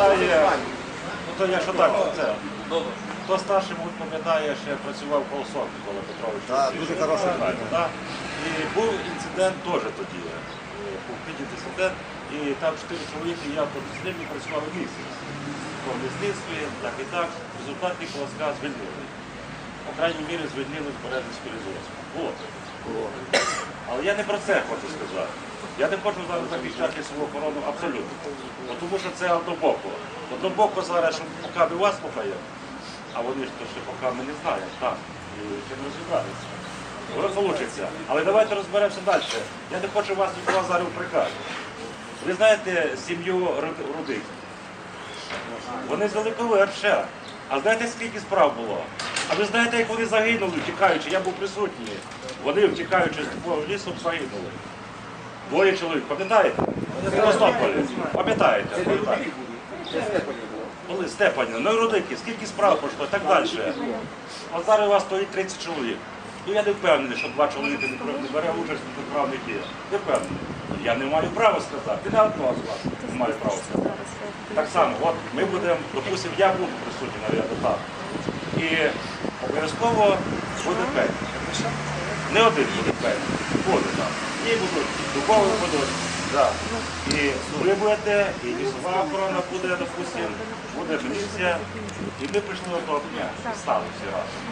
пам'ятає, ну то я що так, це. Хто старший, мабуть, пам'ятає, що я працював в колосовці, коли Петрович. Так, дуже хороший так? І був інцидент теж тоді. е, Був піднятий інцидент, і там чотири чоловіки, я тут з ними працював місяць. По лісництві, так і так. В результаті колоска звільнили. По крайній мірі звільнили з. Було. Було. Але я не про це хочу сказати. Я не хочу зараз захищати свою охорону абсолютно. Бо тому що це однобоко. Однобоко зараз, що поки вас слухаємо, а вони ж то ще поки ми не знаємо, так, і ще не розібралися. Воно вийде. Але давайте розберемося далі. Я не хочу вас нікого зараз упрекати. Ви знаєте сім'ю Руд- Рудих? Вони з Великого Верша. А знаєте, скільки справ було? А ви знаєте, як вони загинули, втікаючи? Я був присутній. Вони втікаючи з лісу загинули. Двоє чоловік, пам'ятаєте? В Пам'ятаєте? Були Степані, ну і Рудики, скільки справ пройшло так далі. От зараз у вас стоїть 30 чоловік. Ну я не впевнений, що два чоловіки не бере- участь у протиправних діях. Не впевнений. Я не маю права сказати. Ні одного з вас не маю права сказати. Так само, от ми будемо, допустимо, я буду присутній, навіть так. І обов'язково буде пень. Не один буде пень. Буде там. І будуть дубові будуть. Да. І ви будете, і лісова охорона буде, допустимо, буде міліція. І ми прийшли до того дня, стали всі разом.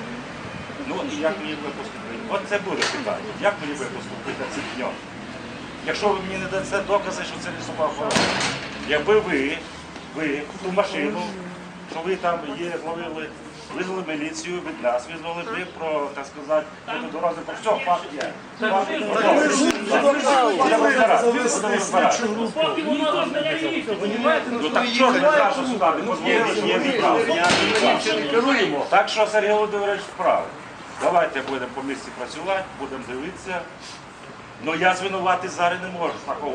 Ну і як мені ви поступити? От це буде питання. Як мені ви поступити цим днем? Якщо ви мені не дасте докази, що це лісова охорона. Якби ви, ви ту машину, що ви там є, зловили, визвали міліцію, від нас визвали ви про, так сказати, дорозі, про все, факт є. Поки воно? Ну так що ви зразу сюди? Є відправ. Так що Сергій Володимирович вправ. Давайте будемо по місці працювати, будемо дивитися. Ну я звинуватись зараз не можу. Такого